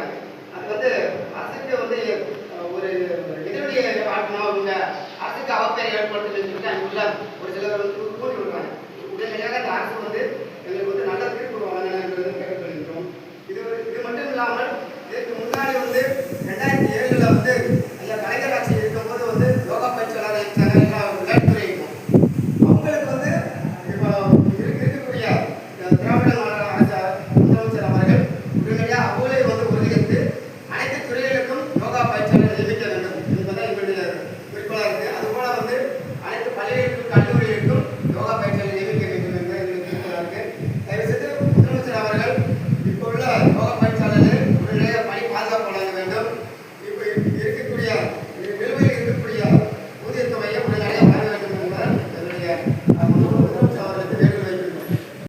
இருக்காங்க அது வந்து அரசுக்கு வந்து ஒரு இதனுடைய ஆட்மா அப்படின்னா அரசுக்கு அவப்பேர் ஏற்படுத்துன்னு சொல்லிட்டு அங்குள்ள ஒரு சிலர் வந்து கூட்டி விடுறாங்க உடனடியாக இந்த அரசு வந்து எங்களுக்கு வந்து நல்ல தீர்ப்பு வழங்கணுன்றது கேட்டுக்கிறோம் இது இது மட்டும் இல்லாமல் இதற்கு முன்னாடி வந்து ரெண்டாயிரத்தி ஏழில் வந்து ஐயா கலைஞர் ஆட்சி இருக்கும்போது வந்து யோகா பயிற்சியாளர் எல்லாம் விளையாட்டுத்துறை அவங்களுக்கு வந்து இப்போ இருக்கக்கூடிய திராவிட மாநில முதலமைச்சர் మళ్ళీ వంద పరిగెత్తే